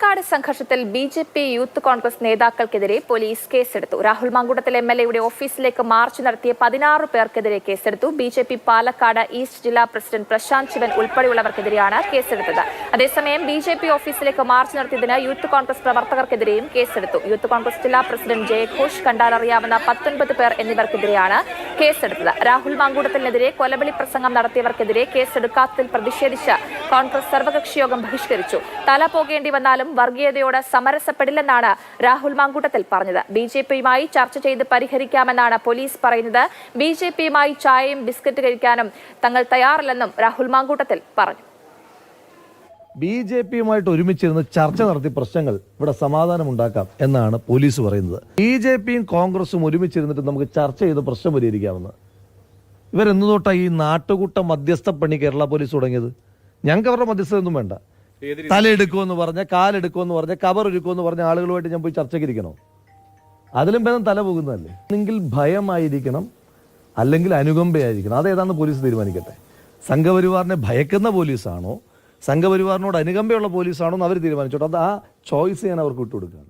പാലക്കാട് സംഘർഷത്തിൽ B J P youth Congress നേതാക്കൾക്കെതിരെ police കേസെടുത്തു. Rahul Mamkootathil M L എയുടെ ഓഫീസിലേക്ക് മാർച്ച് നടത്തിയ പതിനാറ് പേർക്കെതിരെ കേസെടുത്തു. B J P Palakkad east ജില്ലാ പ്രസിഡന്റ് പ്രശാന്ത് ശിവൻ ഉൾപ്പെടെയുള്ളവർക്കെതിരെയാണ് കേസെടുത്തത്. അതേസമയം ബി ജെ പി ഓഫീസിലേക്ക് മാർച്ച് നടത്തിയതിന് യൂത്ത് കോൺഗ്രസ് പ്രവർത്തകർക്കെതിരെയും കേസെടുത്തു. യൂത്ത് കോൺഗ്രസ് ജില്ലാ പ്രസിഡന്റ് ജയഘോഷ് കണ്ടാലറിയാവുന്ന പത്തൊൻപത് പേർ എന്നിവർക്കെതിരെയാണ് കേസെടുത്തത്. രാഹുൽ മാങ്കൂട്ടത്തിനെതിരെ കൊലവിളി പ്രസംഗം നടത്തിയവർക്കെതിരെ കേസെടുക്കാത്തതിൽ പ്രതിഷേധിച്ച് കോൺഗ്രസ് സർവകക്ഷി യോഗം ബഹിഷ്കരിച്ചു. തല പോകേണ്ടി വന്നാലും വർഗീയതയോട് സമരസപ്പെടില്ലെന്നാണ് രാഹുൽ മാങ്കൂട്ടത്തിൽ പറഞ്ഞത്. ബി ജെ പിയുമായി ചർച്ച ചെയ്ത് പരിഹരിക്കാമെന്നാണ് പോലീസ് പറയുന്നത്. ബി ജെ പിയുമായി ചായയും ബിസ്ക്കറ്റ് കഴിക്കാനും തങ്ങൾ തയ്യാറില്ലെന്നും രാഹുൽ മാങ്കൂട്ടത്തിൽ പറഞ്ഞു. ബി ജെ പിയുമായിട്ട് ഒരുമിച്ചിരുന്ന് ചർച്ച നടത്തി പ്രശ്നങ്ങൾ ഇവിടെ സമാധാനം ഉണ്ടാക്കാം എന്നാണ് പോലീസ് പറയുന്നത്. ബി ജെ പിയും കോൺഗ്രസും ഒരുമിച്ചിരുന്നിട്ട് നമുക്ക് ചർച്ച ചെയ്ത് പ്രശ്നം പരിഹരിക്കാമെന്ന്. ഇവരെന്നു തൊട്ടാ ഈ നാട്ടുകൂട്ട മധ്യസ്ഥ പണി കേരള പോലീസ് തുടങ്ങിയത്? ഞങ്ങൾക്ക് അവരുടെ മധ്യസ്ഥത ഒന്നും വേണ്ട തലയെടുക്കുമെന്ന് പറഞ്ഞ കാലെടുക്കുമെന്ന് പറഞ്ഞ കവർ ഒരുക്കുമെന്ന് പറഞ്ഞ ആളുകളുമായിട്ട് ഞാൻ പോയി ചർച്ചയ്ക്ക് ഇരിക്കണോ അതിലും ഭേദം തല പോകുന്നതല്ലേ? ഒന്നെങ്കിൽ ഭയമായിരിക്കണം അല്ലെങ്കിൽ അനുകമ്പയായിരിക്കണം. അതേതാണെന്ന് പോലീസ് തീരുമാനിക്കട്ടെ. സംഘപരിവാറിനെ ഭയക്കുന്ന പോലീസാണോ സംഘപരിവാറിനോട് അനുകമ്പയുള്ള പോലീസാണോ എന്ന് അവർ തീരുമാനിച്ചോട്ടെ. അത് ആ ചോയ്സ് ഞാൻ അവർക്ക് വിട്ടുകൊടുക്കുകയാണ്